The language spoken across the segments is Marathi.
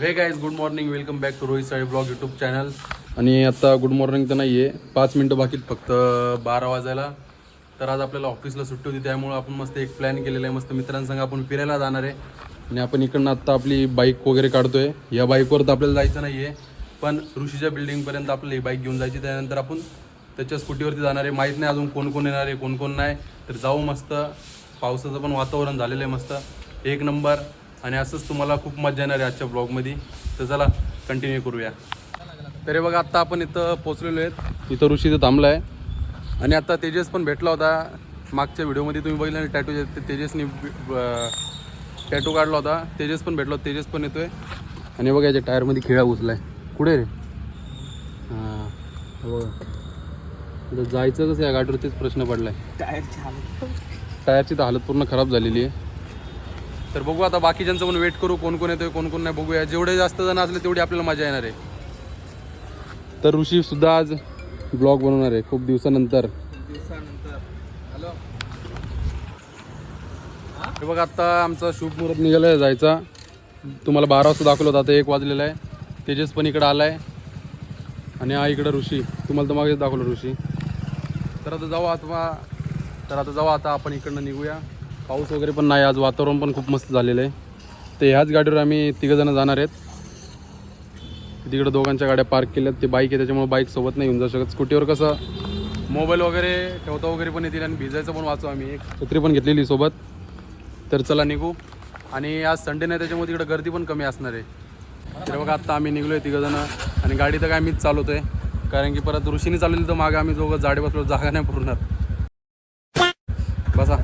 Hey guys good morning welcome back to Rohit Sai blog YouTube channel आणि आता गुड मॉर्निंग तर नाही आहे पाच मिनटं बाकीत फक्त बारा वाजायला. तर आज आपल्याला ऑफिसला सुट्टी होती त्यामुळं आपण मस्त एक प्लॅन केलेला आहे. मस्त मित्रांसंग आपण फिरायला जाणार आहे. आणि आपण इकडनं आत्ता आपली बाईक वगैरे काढतोय. या बाईकवर तर आपल्याला जायचं नाही आहे पण ऋषीच्या बिल्डिंगपर्यंत आपल्याला ही बाईक घेऊन जायची त्यानंतर आपण त्याच्या स्कूटीवरती जाणार आहे. माहीत नाही अजून कोण कोण येणार आहे कोण कोण नाही. तर जाऊ मस्त. पावसाचं पण वातावरण झालेलं आहे मस्त. एक नंबर आणि असंच तुम्हाला खूप मजा येणार आहे आजच्या ब्लॉगमध्ये तर चला कंटिन्यू करूया. तरी बघा आत्ता आपण इथं पोचलेलो आहेत. इथं ऋषी इथं थांबला आहे आणि आता तेजस पण भेटला होता. मागच्या व्हिडिओमध्ये तुम्ही बघितलं ना टॅटू ते तेजसनी टॅटू काढला होता. तेजस पण भेटला होता. तेजस पण येतोय. आणि बघा याच्या टायरमध्ये खिळा घुसलाय. कुठे रे? हां आता जायचं कसं या गाडीवर तेच प्रश्न पडलाय. टायरची तर हालत पूर्ण खराब झालेली आहे. तर बघू आता बाकीच्यांचं पण वेट करू कोण कोण येतोय कोण कोण नाही बघूया. जेवढे जास्त जण असले तेवढी आपल्याला मजा येणार आहे. तर ऋषी सुद्धा आज ब्लॉग बनवणार आहे खूप दिवसानंतर. हे बघा आता आमचा शुभ मुहूर्त निघाला आहे जायचा. तुम्हाला बारा वाजता दाखवलं होतं आता एक वाजलेला आहे. तेजस पण इकडं आला आहे आणि हा इकडं ऋषी. तुम्हाला तर मागेच दाखवलं ऋषी. तर आता जाऊ आता तर आता जाऊ आता आपण इकडनं निघूया. पाऊस वगैरे पण नाही आज वातावरण पण खूप मस्त झालेलं आहे. तर ह्याच गाडीवर आम्ही तिघंजणं जाणार आहेत. तिकडं दोघांच्या गाड्या पार्क केल्यात ते बाईक आहे त्याच्यामुळे बाईक सोबत नाही येऊन जाऊ शकत. स्कूटीवर कसं मोबाईल वगैरे ठेवता वगैरे पण येतील आणि भिजायचं पण वाचू आम्ही एक. छत्री पण घेतलेली सोबत. तर चला निघू. आणि आज संडे नाही त्याच्यामुळे तिकडं गर्दी पण कमी असणार आहे. तर बघा आत्ता आम्ही निघलो आहे तिघंजणं आणि गाडी तर काय मीच चालवतो आहे कारण की परत ऋषीने चालवली तर मागं आम्ही दोघं जाडे बसलो जागा नाही पुरणार. बसा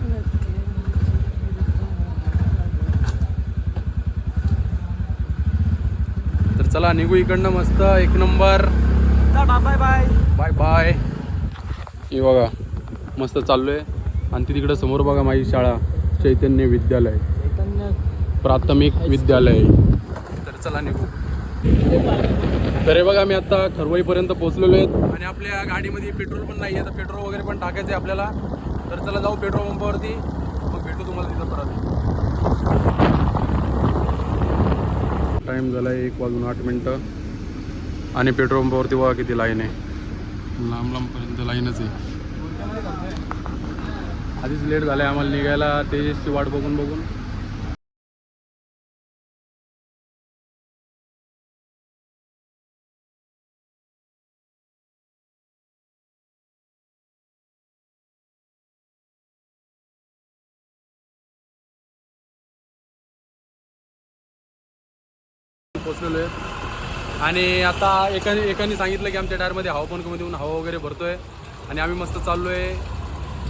तर चला निघू इकडनं मस्त. एक number. Bye bye bye bye हे बघा मस्त चाललोय. आणि ती तिकडं समोर बघा माझी शाळा चैतन्य विद्यालय. प्राथमिक विद्यालय. तर चला निघू. तर हे बघा मी आता खरवईपर्यंत पोहोचलेलो आहेत आणि आपल्या गाडीमध्ये पेट्रोल पण नाही आहे तर पेट्रोल वगैरे पण टाकायचं आहे आपल्याला. तर चला जाऊ पेट्रोल पंपावरती. मग भेटू तुम्हाला तिथं परत. टाईम झाला आहे एक वाजून आठ मिनटं. आणि पेट्रोल पंपावरती बघा किती लाईन आहे. लांब लांबपर्यंत लाईनच आहे. आधीच लेट झालं आहे आम्हाला निघायला. तेजसची वाट बघून बघून. पोचलेलो आहे. आणि आता एकाने एकाने सांगितलं की आमच्या टायरमध्ये हवा पण कमी देऊन हवा वगैरे भरतोय. आणि आम्ही मस्त चाललो आहे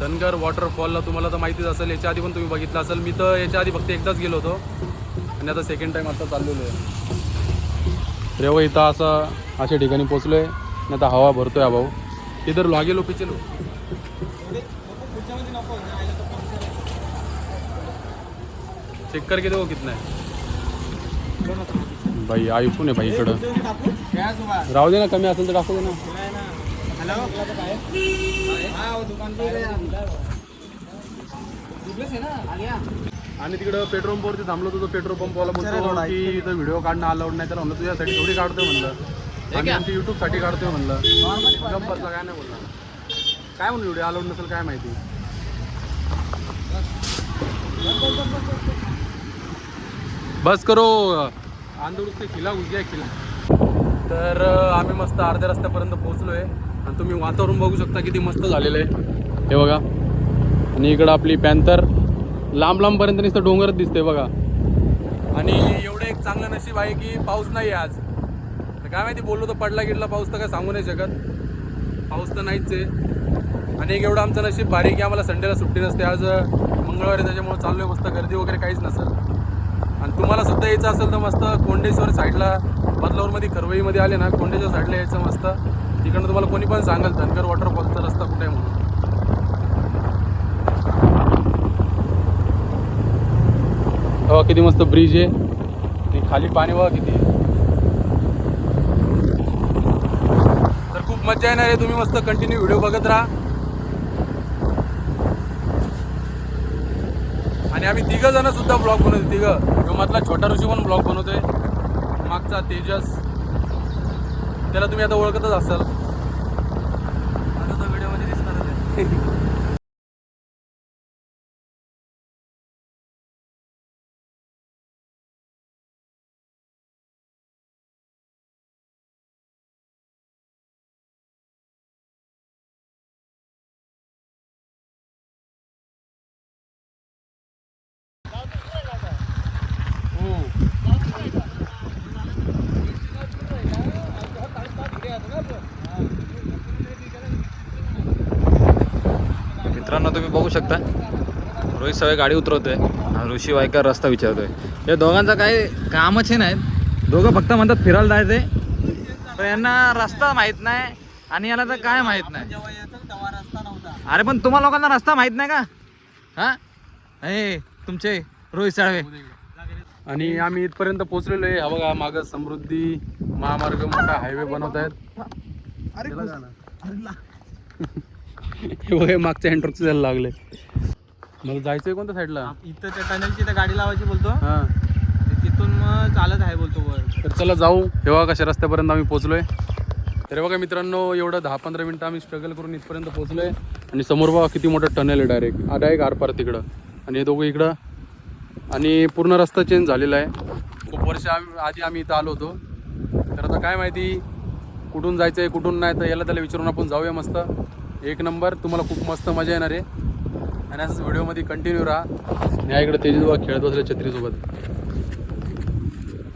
धनगर वॉटरफॉलला तुम्हाला तर माहितीच असेल याच्या आधी पण तुम्ही बघितलं असेल. मी तर याच्या आधी फक्त एकदाच गेलो होतो. आणि आता सेकंड टाईम आता चाललेलो आहे. रेव इथं असं अशा ठिकाणी पोचलो आहे आणि आता हवा भरतोय हा भाऊ. इधर लागेलो पिचेलो चेक करके देखो कितना है. भाई आयफोन आहे भाई इकडं? राहू दे ना कमी असेल तर टाकू दे ना. आणि तिकडं पेट्रोल पंपवरती थांबलो तुझं पेट्रोल पंपवाला बोलतो की इथं व्हिडिओ काढणं अलाउड नाही तर म्हणलं तुझ्यासाठी थोडी काढतोय म्हणलं. आम्ही आमच्या युट्यूबसाठी काढतोय म्हणलं. गप्प बसला काय नाही बोलला. काय म्हणून व्हिडिओ अलाउड नसेल काय माहिती? बस करो. आंदोलन किल्ला खिला किल्ला खिला तर आम्ही मस्त अर्ध्या रस्त्यापर्यंत पोहोचलो आहे आणि तुम्ही वातावरण बघू शकता किती मस्त झालेलं आहे. हे बघा. आणि इकडं आपली पॅन्थर. लांब लांबपर्यंत नुसतं डोंगरच दिसतंय बघा. आणि एवढं एक चांगलं नशीब आहे की पाऊस नाही आहे आज. तर काय माहिती बोललो तर पडला गिडला पाऊस तर काय सांगू नाही शकत. पाऊस तर नाहीच आहे. आणि एक एवढं आमचं नशीब भारी आहे की आम्हाला संडेला सुट्टी नसते. आज मंगळवारी त्याच्यामुळे चाललो आहे मस्त. गर्दी वगैरे काहीच नसेल. आणि तुम्हाला सुद्धा यायचं असेल तर मस्त कोंडेश्वर साईडला बदलावरमध्ये खरवईमध्ये आले ना कोंडेश्वर साईडला यायचं मस्त. तिकडनं तुम्हाला कोणी पण सांगेल धनगर वॉटरफॉलचा रस्ता कुठे आहे म्हणून. हवा किती मस्त ब्रिज आहे. आणि खाली पाणी बघा किती तर खूप मजा येणार आहे. तुम्ही मस्त कंटिन्यू व्हिडिओ बघत राहा. आणि आम्ही तिघं जण सुद्धा ब्लॉग बनवतो तिघं. किंवा मधला छोटा ऋषी पण ब्लॉग बनवतोय. बाईकचा तेजस. त्याला तुम्ही आता ओळखतच असाल. आता तो व्हिडिओमध्ये दिसणारच आहे मित्रांनो तुम्ही बघू शकता. रोहित सगळे गाडी उतरवतोय. आणि ऋषी वायकर रस्ता विचारतोय. या दोघांचं काही कामच हे नाहीत. दोघं फक्त म्हणतात फिरायला जायचे पण यांना रस्ता माहीत नाही आणि याला तर काय माहीत नाही. अरे पण तुम्हा लोकांना रस्ता माहीत नाही का? हा? हे तुमचे रोहित साळवे. आणि आम्ही इथपर्यंत पोहोचलेलो आहे. हा बघा मागं समृद्धी महामार्ग मोठा हायवे बनवत आहेत हे बघा मागच्या एंट्रक्स जायला लागले. मला जायचंय कोणत्या साईडला इथं त्या टनेलची तर गाडी लावायची बोलतो. हा. तिथून मग चालत आहे बोलतो वर. तर चला जाऊ. हे बघा कशा रस्त्यापर्यंत आम्ही पोहोचलोय. तर बघा मित्रांनो एवढं दहा पंधरा मिनिटं आम्ही स्ट्रगल करून इथपर्यंत पोहोचलोय. आणि समोर बघा किती मोठं टनेल आहे डायरेक्ट डायरेक्ट आरपार तिकडं. आणि हे दोघं इकडं. आणि पूर्ण रस्ता चेंज झालेला आहे. खूप वर्ष आम्ही आधी आम्ही इथं आलो होतो. तर आता काय माहिती कुठून जायचं आहे कुठून नाही तर याला त्याला विचारून आपण जाऊया मस्त. एक नंबर तुम्हाला खूप मस्त मजा येणार आहे. आणि असंच व्हिडिओमध्ये कंटिन्यू राहा. आणि या इकडे तेजस खेळत बसले छत्रीसोबत.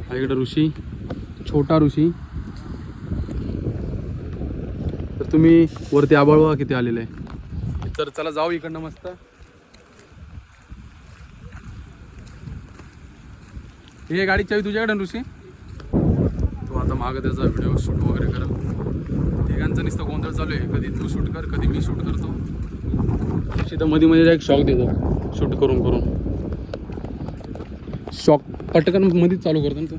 हा इकडे ऋषी छोटा ऋषी. तर तुम्ही वरती आबाळ किती आलेलं आहे. तर चला जाऊ इकडनं मस्त. हे गाडी चावी तुझ्याकडे ऋषी? तो आता मागं त्याचा व्हिडिओ शूट वगैरे करा. तिघांचं नुसतं गोंधळ चालू आहे. कधी तू शूट कर कधी मी शूट करतो. तर मध्ये मध्ये एक शॉक देतो. शूट करून करून. शॉक पटकन मध्येच चालू करतो ना तू.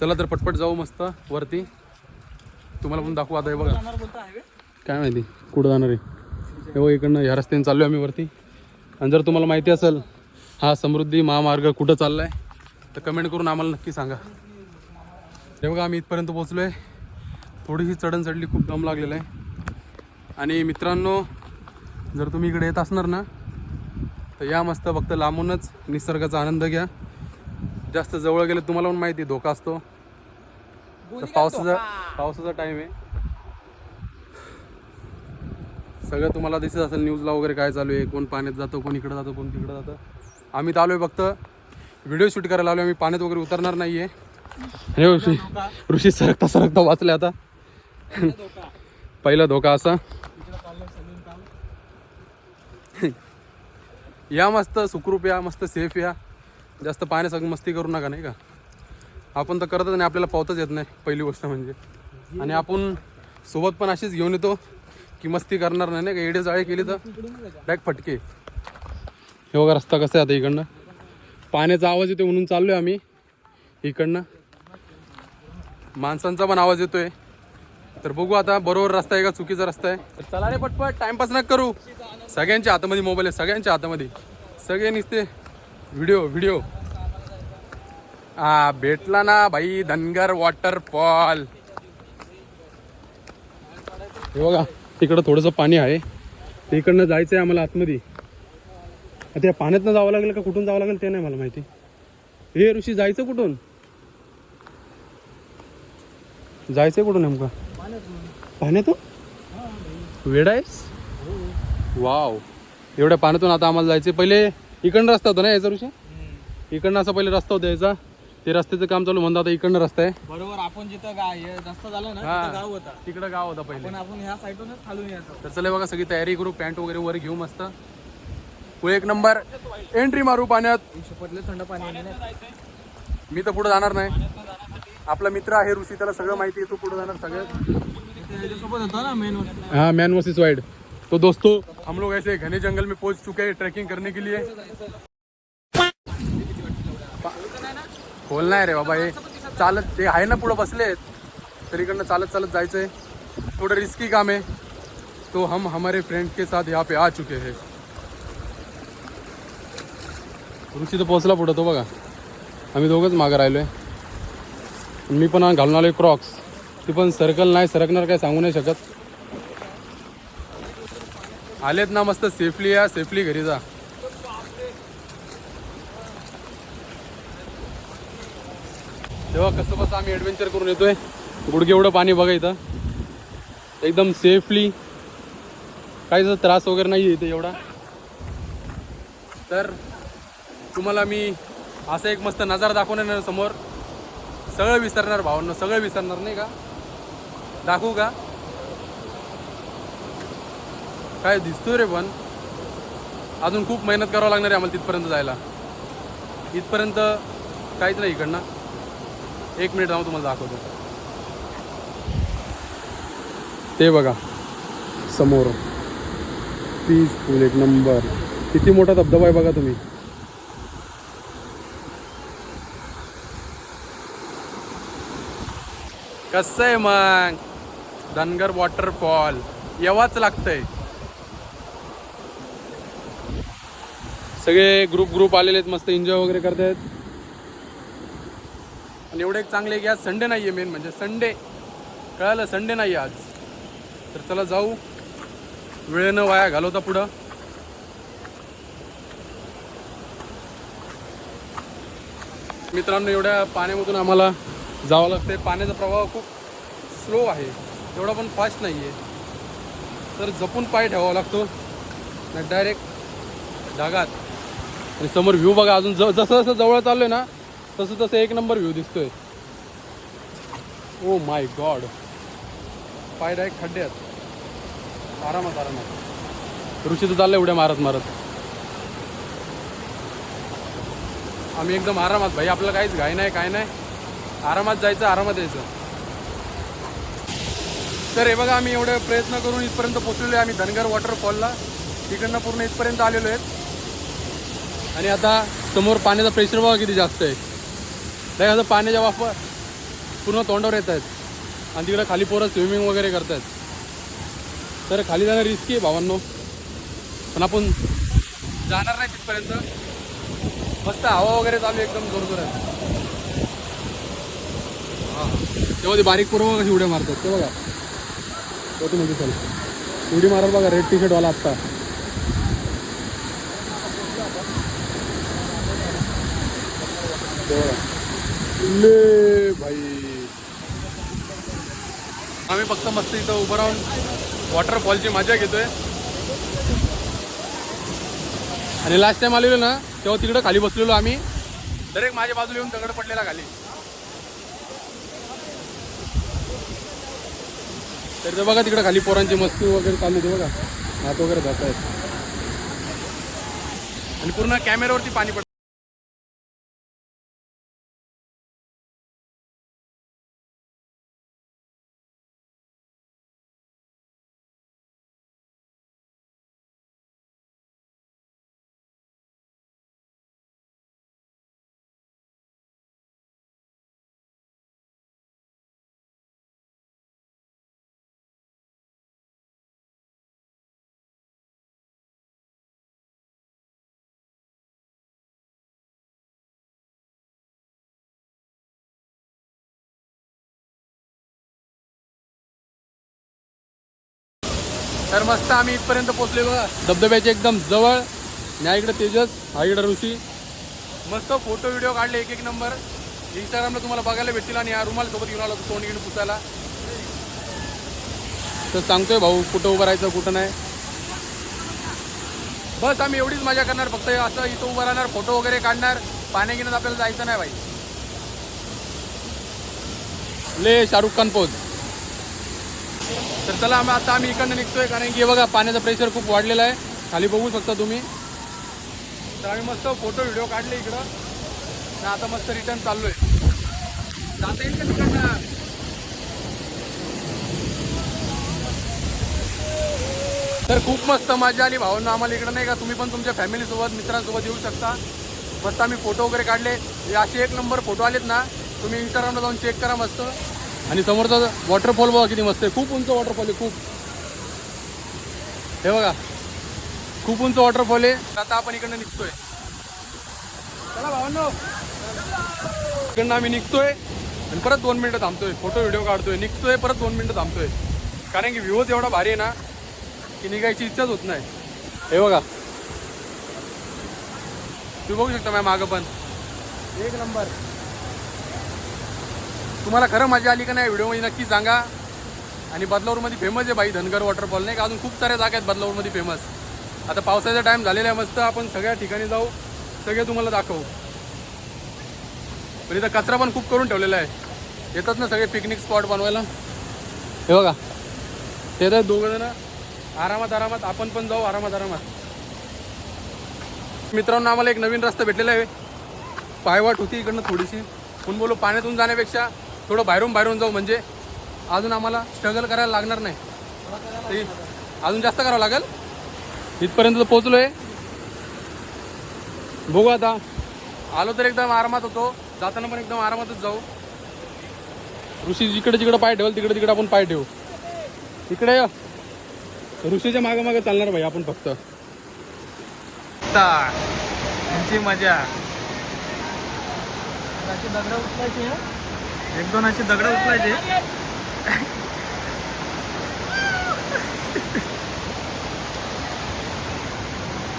चला तर पटपट जाऊ मस्त वरती. तुम्हाला पण दाखवू आता हे बघा. काय माहिती कुठं जाणार आहे? हे बघा इकडनं ह्या रस्त्याने चाललो आम्ही वरती. आणि जर तुम्हाला माहिती असेल हा समृद्धी महामार्ग कुठं चालला आहे तर कमेंट करून आम्हाला नक्की सांगा. हे बघा आम्ही इथपर्यंत पोहोचलो आहे थोडीशी चढण चढली खूप दम लागलेला आहे. आणि मित्रांनो जर तुम्ही इकडे येत असणार ना तर या मस्त फक्त लांबूनच निसर्गाचा आनंद घ्या. जास्त जवळ गेलं तुम्हाला पण माहिती आहे, धोका असतो. तर पावसाचा पावसाचा टाइम आहे. सगळं तुम्हाला दिसत असेल न्यूजला वगैरे काय चालू आहे कोण पाण्यात जातो कोण इकडं जातं कोण तिकडं जातं. आम्ही तर आलोय फक्त व्हिडिओ शूट करायला आलो आम्ही पाण्यात वगैरे उतरणार नाहीये. हे ऋषी ऋषी सरकता सरकता वाचले आता. पहिला धोका असा. या मस्त सुखरूप या मस्त सेफ या. जास्त पाण्यात सगळं मस्ती करू नका नाही का? आपण तर करतच नाही आपल्याला पावतच येत नाही पहिली गोष्ट म्हणजे. आणि आपण सोबत पण अशीच घेऊन येतो की मस्ती करणार नाही नाही का? एडे जाळे केली तर डायरेक्ट फटके. हे बघा रस्ता कसा आहे आता इकडनं. पाण्याचा आवाज येतो म्हणून चाललोय आम्ही इकडनं. माणसांचा पण आवाज येतोय. तर बघू आता बरोबर रस्ता आहे का चुकीचा रस्ता आहे? तर चला रे पटपट टाइमपास नका करू. सगळ्यांच्या हातामध्ये मोबाईल आहे सगळ्यांच्या हातामध्ये. सगळे निघते. व्हिडिओ व्हिडिओ हा भेटला ना भाई धनगर वॉटरफॉल हे बघा तिकडं थोडंसं पाणी आहे. ते इकडनं जायचं आहे आम्हाला आतमध्ये. आता या पाण्यातनं जावं लागेल का कुठून जावं लागेल ते नाही मला माहिती. हे ऋषी जायचं कुठून? जायचंय कुठून नेमकं? पाण्यातून वेड आहेस? वाव. एवढ्या पाण्यातून आता आम्हाला जायचं पहिले इकडनं रस्ता होता ना याचा ऋषी? इकडनं असा पहिले रस्ता होता याचा. ते रस्त्याचं काम चालू म्हणतात आता इकडनं रस्ता आहे. बरोबर आपण जिथं गाव हे रस्ता झाला ना हा. गाव होता. तिकडं गाव होता पहिले. पण आपण ह्या साईडूनच खालून यायचो. तर चला बघा सगळी तयारी करू पॅन्ट वगैरे वर घेऊ मस्त. पुढे एक नंबर. एंट्री मारू पाण्यात. थंड पाणी. मी तर पुढे जाणार नाही. आपला मित्र आहे ऋषी त्याला सगळं माहिती आहे. तू पुढे जाणार सगळं. इथे याच्यासोबत होता ना मेन हाँ मैन वर्सेस वाइड तो दोस्तों हम लोग ऐसे घने जंगल में पहुंच चुके हैं ट्रैकिंग करने के लिए. खोलना आहे रे बाबा हे चालत ते आहे ना पुढं बसलेत तर इकडनं चालत चालत जायचंय. थोडं रिस्की काम आहे. तो हम हमारे फ्रेंड के साथ यहाँ पे आ चुके हैं. ऋषी तर पोहोचला पुढं तो बघा. आम्ही दोघंच मागं राहिलोय. मी पण घालून आलो क्रॉक्स ती पण सर्कल नाही सरकणार काय सांगू नाही शकत. आलेत ना मस्त सेफली या सेफली घरी जा. तेव्हा कसं कसं आम्ही ॲडव्हेंचर करून येतोय. गुडघे एवढं पाणी बघा इथं. एकदम सेफली काहीच त्रास वगैरे नाही आहे इथे एवढा. तर तुम्हाला मी असा एक मस्त नजारा दाखवणार समोर. सगळं विसरणार भावांना सगळं विसरणार नाही का? दाखवू का? काय दिसतोय रे पण? अजून खूप मेहनत करावं लागणार आहे आम्हाला तिथपर्यंत जायला. इथपर्यंत काहीच नाही इकडनं. एक मिनिट राहून तुम्हाला दाखवतो. ते बघा. समोर. पीसफुल एक नंबर किती मोठा धबधबा आहे बघा तुम्ही. कसं आहे मग? धनगर वॉटरफॉल यावाच लागतंय. सगळे ग्रुप ग्रुप आलेले आहेत मस्त एन्जॉय वगैरे करतायत. आणि एवढे चांगले की आज संडे नाही आहे मेन म्हणजे संडे कळालं संडे नाही आज. तर चला जाऊ. वेळेनं वाया घालवता पुढं. मित्रांनो एवढ्या पाण्यामधून आम्हाला जावं लागतंय. पाण्याचा प्रवाह खूप स्लो आहे. एवढा पण फास्ट नाही आहे तर जपून पाय ठेवावा लागतो. नाही डायरेक्ट ढगात. आणि समोर व्ह्यू बघा अजून. ज जसं जसं जवळ चाललोय ना तसं तसं एक नंबर व्ह्यू दिसतोय. ओ माय गॉड पाय डायरेक्ट खड्डे आहेत आरामात आरामात. ऋषी तर चाललंय उड्या मारत मारत. आम्ही एकदम आरामात. भाई आपलं काहीच घाई नाही काय नाही. आरामात जायचं आरामात यायचं. तर हे बघा आम्ही एवढे प्रयत्न करून इथपर्यंत पोहोचलेलो आहे. आम्ही धनगर वॉटरफॉलला तिकडनं पूर्ण इथपर्यंत आलेलो आहेत. आणि आता समोर पाण्याचा प्रेशर बघा किती जास्त आहे. नाही असं पाण्याच्या वापर पूर्ण तोंडावर येत आहेत. आणि तिकडं खाली पोरं स्विमिंग वगैरे करत आहेत तर खाली जाणं रिस्की आहे भावांनो. पण आपण जाणार नाही तिथपर्यंत. मस्त हवा वगैरे चालू आहे एकदम जोरजोरात. आहे तेव्हा ते बारीक पोरं कशी उड्या मारतात ते बघा. तो तू म्हणजे चल उडी मारत बघा रेड टी शर्टवाला आत्ता ले भाई. आम्ही फक्त मस्त इथं उभं राहून वॉटरफॉलची मजा घेतोय. आणि लास्ट टाइम आलेलो ना तेव्हा तिकडं खाली बसलेलो आम्ही. डायरेक्ट माझ्या बाजूला येऊन दगड पडलेला खाली. तर ते बघा तिकडे खाली पोरांची मस्ती वगैरे चालू होती बघा. हात वगैरे जात आहेत आणि पूर्ण कॅमेऱ्यावरती पाणी पडत. तर मस्त आम्ही इथपर्यंत पोहोचलेलो धबधब्याच्या एकदम जवळ. न्या इकडे तेजस हा इकडे ऋषी. मस्त फोटो व्हिडिओ काढले एक एक नंबर इंस्टाग्रामला तुम्हाला बघायला भेटतील आणि या रुमाल सोबत घेऊन आलो होतो तोंड गिंड पुसायला. तर सांगतोय भाऊ कुठं उभं राहायचं कुठं नाही. बस आम्ही एवढीच मजा करणार. फक्त असं इथं उभं राहणार फोटो वगैरे काढणार. पाण्या गिन्यात आपल्याला जायचं नाही भाई. ले शाहरुख खान पोज तर चला आम्ही आता आम्ही इकडनं निघतोय कारण की बघा पाण्याचं प्रेशर खूप वाढलेलं आहे. खाली बघू शकता तुम्ही. तर आम्ही मस्त फोटो व्हिडिओ काढले इकडं. आणि आता मस्त रिटर्न चाललोय. जाता येईल का तिकडनं? तर खूप मस्त मजा आली. भावांना आम्हाला इकडं नाही का तुम्ही पण तुमच्या फॅमिलीसोबत मित्रांसोबत येऊ शकता. मस्त आम्ही फोटो वगैरे काढले. हे असे एक नंबर फोटो आलेत ना तुम्ही इंस्टाग्रामला जाऊन चेक करा मस्त. आणि समोरचा वॉटरफॉल बघा किती मस्त आहे. खूप उंच वॉटरफॉल आहे खूप. हे बघा. खूप उंच वॉटरफॉल आहे. आता आपण इकडनं निघतोय. चला भावांनो. इकडनं आम्ही निघतोय आणि परत दोन मिनटं थांबतोय. फोटो व्हिडिओ काढतोय. निघतोय परत दोन मिनटं थांबतोय. कारण की व्ह्यूज एवढा भारी आहे ना की निघायची इच्छाच होत नाही. हे बघा. तुम्ही बघू शकता माझ्या मागं पण. एक नंबर. तुम्हाला खरं मजा आली का नाही व्हिडिओमध्ये नक्की सांगा. आणि बदलापूरमध्ये फेमस आहे बाई धनगर वॉटरफॉल नाही का अजून खूप साऱ्या जागा आहेत बदलापूरमध्ये फेमस आता पावसाचा टाईम झालेला आहे मस्त. आपण सगळ्या ठिकाणी जाऊ. सगळे तुम्हाला दाखवू. पण इथं कचरा पण खूप करून ठेवलेला आहे. येतात ना सगळे पिकनिक स्पॉट बनवायला. हे बघा. ते तर दोघंजण आरामात आरामात. आपण पण जाऊ आरामात आरामात. मित्रांनो आम्हाला एक नवीन रस्ता भेटलेला आहे. पायवाट होती इकडनं थोडीशी. पण बोलू पाण्यातून जाण्यापेक्षा थोडं बाहेरून बाहेरून जाऊ म्हणजे अजून आम्हाला स्ट्रगल करायला लागणार नाही. ते अजून जास्त करावं लागेल. इथपर्यंत तर पोचलो आहे बघू आता. आलो तर एकदम आरामात होतो. जाताना पण एकदम आरामातच जाऊ. ऋषी जिकडे जिकडे पाय ठेवल तिकडे तिकडे आपण पाय ठेवू. इकडे ये. ऋषीच्या मागे मागे चालणार भाई आपण फक्त. यांची मजा. एक दोन अशी दगड उचलायचे.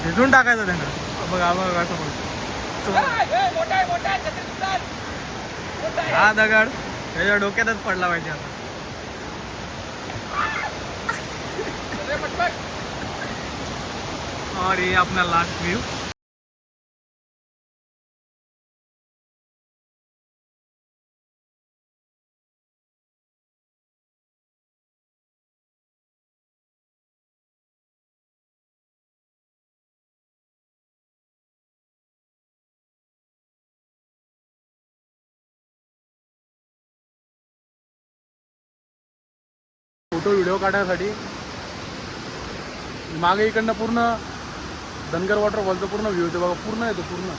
भिजून टाकायचं त्यांना. बघा बघा बघ असं बघ हा दगड. त्याच्या डोक्यातच पडला पाहिजे आता. और ये अपना लास्ट व्यू फोटो व्हिडिओ काढण्यासाठी. मागे इकडनं पूर्ण धनगर वॉटरफॉलचं पूर्ण व्ह्यू येतो बघा पूर्ण येतो पूर्ण.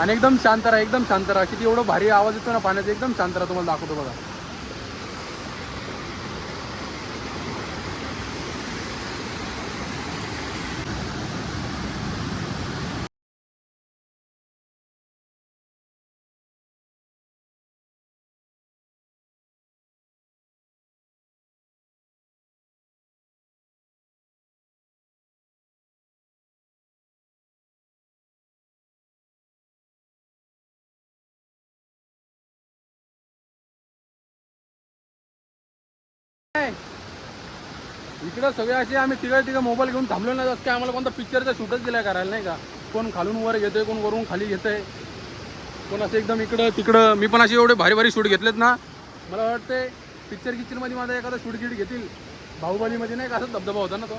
आणि एकदम शांत राहा एकदम शांत राहा. किती एवढं भारी आवाज येतो ना पाण्याचा एकदम शांत राहा तुम्हाला दाखवतो बघा. इकडं सगळे असे आम्ही तिघं तिघं मोबाईल घेऊन थांबलो नाही जसं काय आम्हाला कोणता पिक्चरचा शूटच दिला करायला नाही का? कोण खालून वर घेतोय कोण वरून खाली घेतोय. कोण असं एकदम इकडं तिकडं. मी पण असे एवढे भारी भारी शूट घेतलेत ना. मला वाटते पिक्चर किचरमध्ये माझा एखादा शूट गिट घेतील. बाहुबलीमध्ये नाही का असं धबधबा होता ना तो?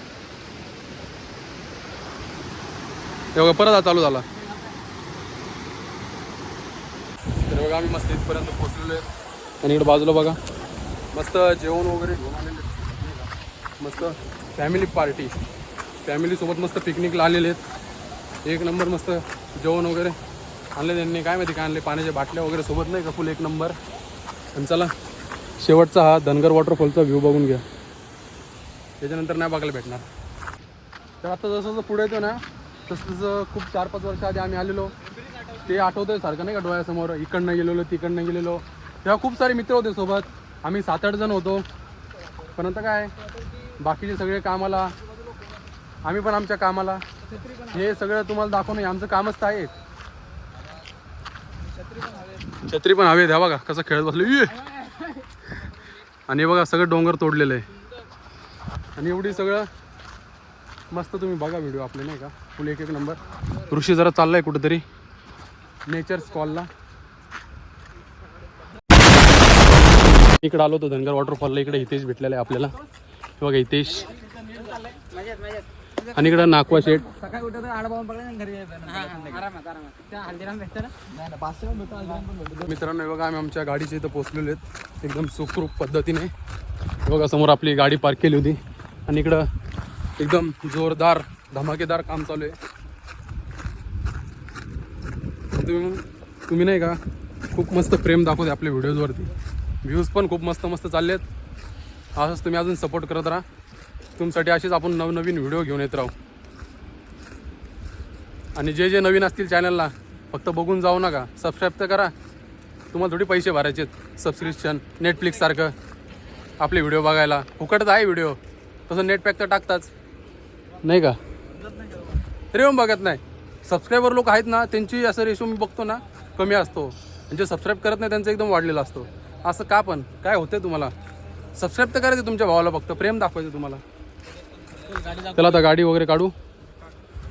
तेव्हा परत हा चालू झाला. तर बघा आम्ही मस्त इथपर्यंत पोहोचलेलो आहे. आणि इकडे बाजूला बघा. मस्त जेवण वगैरे घेऊन आलेले मस्त फॅमिली पार्टी फॅमिलीसोबत मस्त पिकनिकला आलेले आहेत. एक नंबर मस्त जेवण वगैरे आणले त्यांनी. काय माहिती काय आणले? पाण्याच्या बाटल्या वगैरे सोबत नाही का फुल एक नंबर आणि चला शेवटचा हा धनगर वॉटरफॉलचा व्ह्यू बघून घ्या. त्याच्यानंतर नाही बघायला भेटणार. तर आता जसं जसं पुढे येतो ना तसं तसं खूप चार पाच वर्ष आधी आम्ही आलेलो. ते आठवतंय सारखं नाही का डोळ्यासमोर? इकडनं गेलेलो तिकडनं गेलेलो. तेव्हा खूप सारे मित्र होते सोबत. आम्ही सात आठ जण होतो. पण आता काय? बाकीचे सगळे कामाला. आम्ही पण आमच्या कामाला. हे सगळं तुम्हाला दाखवणं आमचं कामच तर आहे. छत्री पण हवे द्या बघा कसं खेळत बसले आणि बघा सगळं डोंगर तोडलेलं आहे. आणि एवढी सगळं मस्त तुम्ही बघा व्हिडिओ आपले नाही का? फुल एक एक नंबर ऋषी जरा चाललाय कुठेतरी. नेचर स्कॉलला इकडे आलो होतो धनगर वॉटरफॉलला इकडे हितेश भेटलेला आहे आपल्याला. हे बघा हितेश. आणि इकडं नाकवा शेठ. मित्रांनो हे बघा आम्ही आमच्या गाडीच्या इथं पोचलेलो आहेत. एकदम सुखरूप पद्धतीने. बघा समोर आपली गाडी पार्क केली होती. आणि इकडं एकदम जोरदार धमाकेदार काम चालू आहे. तुम्ही तुम्ही नाही का? खूप मस्त प्रेम दाखवते आपल्या व्हिडिओजवरती व्ह्यूज पण खूप मस्त मस्त चालले आहेत असंच तुम्ही अजून सपोर्ट करत राहा. तुमच्यासाठी असेच आपण नवनवीन व्हिडिओ घेऊन येत राहू. आणि जे जे नवीन असतील चॅनलला फक्त बघून जाऊ नका. सबस्क्राईब तर करा. तुम्हाला थोडी पैसे भरायचे आहेत. सबस्क्रिप्शन नेटफ्लिक्ससारखं आपले व्हिडिओ बघायला. फुकटच आहे व्हिडिओ. तसं नेट पॅक तर टाकताच. नाही का? तरी पण बघत नाही. सबस्क्रायबर लोक आहेत ना त्यांची असं रेशो मी बघतो ना कमी असतो. जे सबस्क्राईब करत नाही त्यांचा एकदम वाढलेला असतो. असं का पण? काय होतंय तुम्हाला? सबस्क्राईब तर करायचं तुमच्या भावाला फक्त. प्रेम दाखवायचं तुम्हाला. चला आता गाडी वगैरे काढू.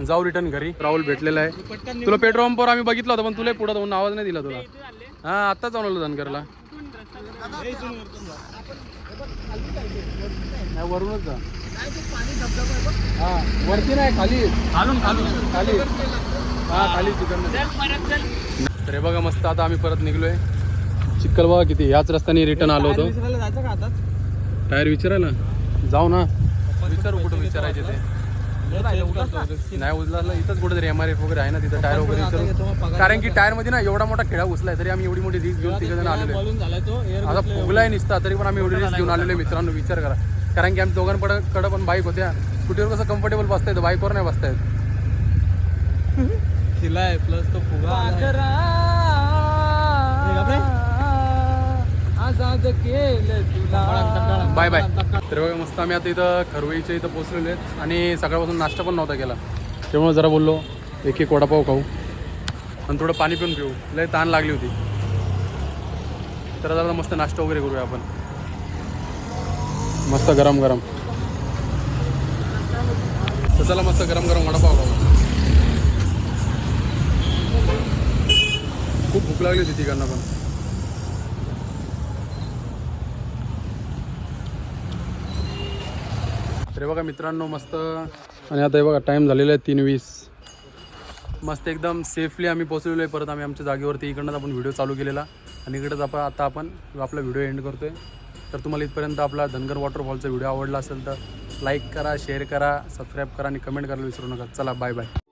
जाऊ रिटर्न घरी. राहुल भेटलेला आहे. तुला पेट्रोल पंपवर आम्ही बघितलं होतं पण तुला पुढं जाऊन आवाज नाही दिला तुला. हां आत्ताच जाऊन आलो धनगरला. नाही वरूनच जा. हा वरती नाही खाली. खालून खालून. खाली. हा खाली तिकडनं. तर हे बघा मस्त आता आम्ही परत निघलोय. चिक्कल बघा किती? याच रस्त्याने रिटर्न आलो होतो. जायचं का आता? टायर विचारायला? जाऊ ना. विचारू कुठं विचारायचे ते. नाही उचला इथंच कुठेतरी एम आर एफ वगैरे आहे ना तिथं टायर वगैरे विचारू. कारण की टायरमध्ये ना एवढा मोठा खेळा घुसलाय तरी आम्ही एवढी मोठी रिस्क घेऊन तिकडे आलेलो आहे. आता फुगलाय निसता तरी पण आम्ही एवढी रिस्क घेऊन आलेलो आहे मित्रांनो विचार करा. कारण की आम्ही दोघांकडे पण बाईक होत्या. स्कूटीवर कसं कम्फर्टेबल बसता येतं बाईकवर नाही बसता येत खिलाय प्लस तो फुगा आजाद केलं तुला. Bye bye. तर बघा मस्त आम्ही आता इथं खरवईच्या इथं पोहोचलेलो आहेत. आणि सकाळपासून नाश्ता पण नव्हता केला. त्यामुळे जरा बोललो एक एक वडापाव खाऊ. आणि थोडं पाणी पिऊन पिऊ. लय ताण लागली होती. तर जरा मस्त नाश्ता वगैरे करूया आपण. मस्त गरम गरम. तर चला मस्त गरम गरम वडापाव खाऊ. खूप भूक लागली होती तिकडनं पण. तर बघा मित्रांनो मस्त. आणि आता हे बघा टाईम झालेला आहे तीन वीस. मस्त एकदम सेफली आम्ही पोहोचलेलो आहे. परत आम्ही आमच्या जागेवरती इकडनंच आपण व्हिडिओ चालू केलेला. आणि इकडंच आपण आता आपण आपला व्हिडिओ एंड करतोय. तर तुम्हाला इथपर्यंत आपला धनगर वॉटरफॉलचा व्हिडिओ आवडला असेल तर लाईक करा शेअर करा सबस्क्राईब करा आणि कमेंट करायला विसरू नका. चला बाय बाय